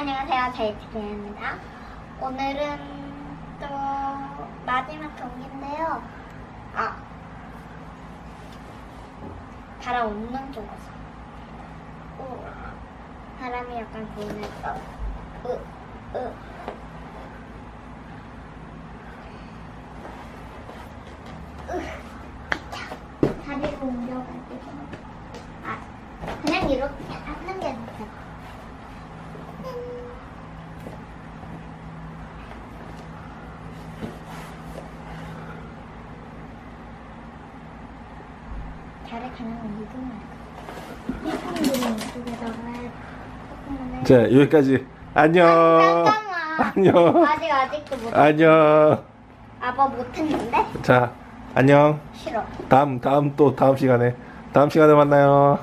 안녕하세요. 제이티입니다. 오늘은 또 마지막 경기인데요. 아, 바람 없는 쪽에서. 오, 바람이 약간 불면서. 으, 으. 으, 자, 다리를 옮겨가지고. 아, 그냥 이렇게 하는 게 좋죠. 안 돼. 이쪽에다가 조금만 자 여기까지 안녕 잠깐만. 안녕 아직 아직도 못. 안녕 아빠 못했는데? 자 안녕 싫어. 다음 다음 또 다음 시간에 다음 시간에 만나요